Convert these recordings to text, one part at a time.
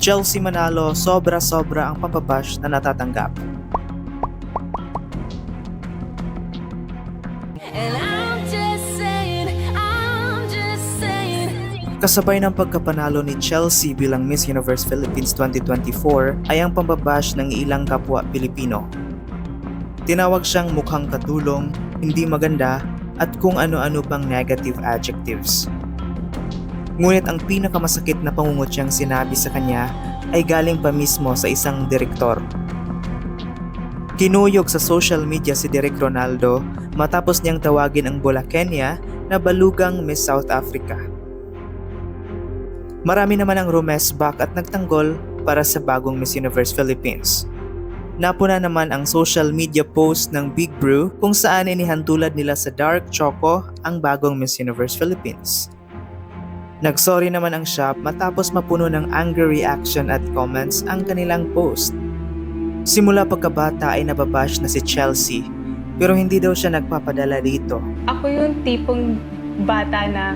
Chelsea Manalo sobra-sobra ang pampabash na natatanggap. Kasabay ng pagkapanalo ni Chelsea bilang Miss Universe Philippines 2024 ay ang pambabash ng ilang kapwa Pilipino. Tinawag siyang mukhang katulong, hindi maganda, at kung ano-ano pang negative adjectives. Ngunit ang pinakamasakit na pangungutyang sinabi sa kanya ay galing pa mismo sa isang direktor. Kinuyog sa social media si Direk Ronaldo matapos niyang tawagin ang Bola Kenya na balugang Miss South Africa. Marami naman ang rumesbak at nagtanggol para sa bagong Miss Universe Philippines. Napuna naman ang social media post ng Big Brew kung saan inihantulad nila sa Dark Choco ang bagong Miss Universe Philippines. Nagsorry naman ang shop matapos mapuno ng angry reaction at comments ang kanilang post. Simula pagkabata ay nababash na si Chelsea pero hindi daw siya nagpapadala dito. Ako yung tipong bata na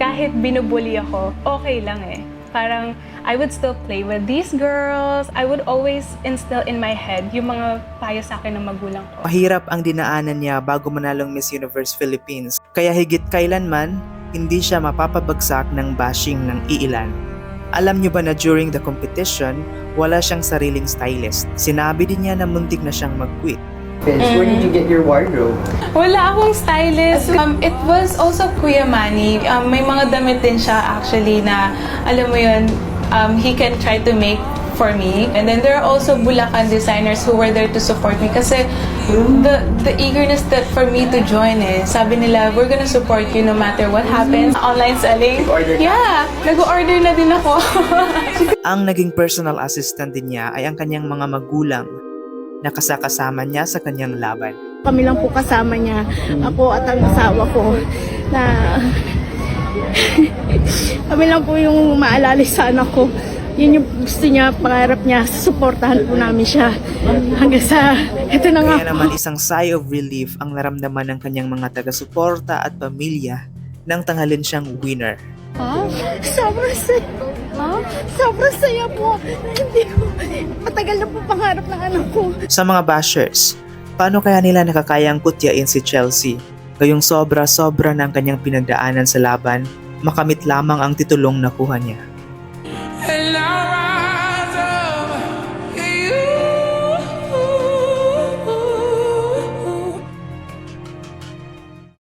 kahit binubuli ako, okay lang eh. Parang I would still play with these girls. I would always instill in my head yung mga payo sa akin ng magulang ko. Mahirap ang dinaanan niya bago manalong Miss Universe Philippines, kaya higit kailanman, hindi siya mapapabagsak ng bashing ng iilan. Alam niyo ba na during the competition, wala siyang sariling stylist. Sinabi din niya na muntik na siyang mag-quit. Vince, where did you get your wardrobe? Wala akong stylist. Um, it was also Kuya Manny. Um, may mga damit din siya actually na, alam mo yun, um, he can try to make for me. And then there are also Bulacan designers who were there to support me kasi the the eagerness that for me to join eh. Sabi nila, we're gonna support you no matter what happens. Online selling. Yeah, nag-order na din ako. Ang naging personal assistant din niya ay ang kanyang mga magulang na kasakasama niya sa kanyang laban. kami lang po kasama niya, ako at ang asawa ko, na kami lang po yung maalala sa anak ko. Yun yung gusto niya, pangarap niya, suportahan po namin siya hanggang sa, ito na nga Kaya naman isang sigh of relief ang naramdaman ng kanyang mga taga-suporta at pamilya nang tanghalin siyang winner. Sobrang saya. Sobrang saya po. Hindi ko, matagal na po pangarap ng anak ko. Sa mga bashers, paano kaya nila nakakayang kutyain si Chelsea? Gayong sobra-sobra ng kanyang pinagdaanan sa laban, makamit lamang ang titulong nakuha niya.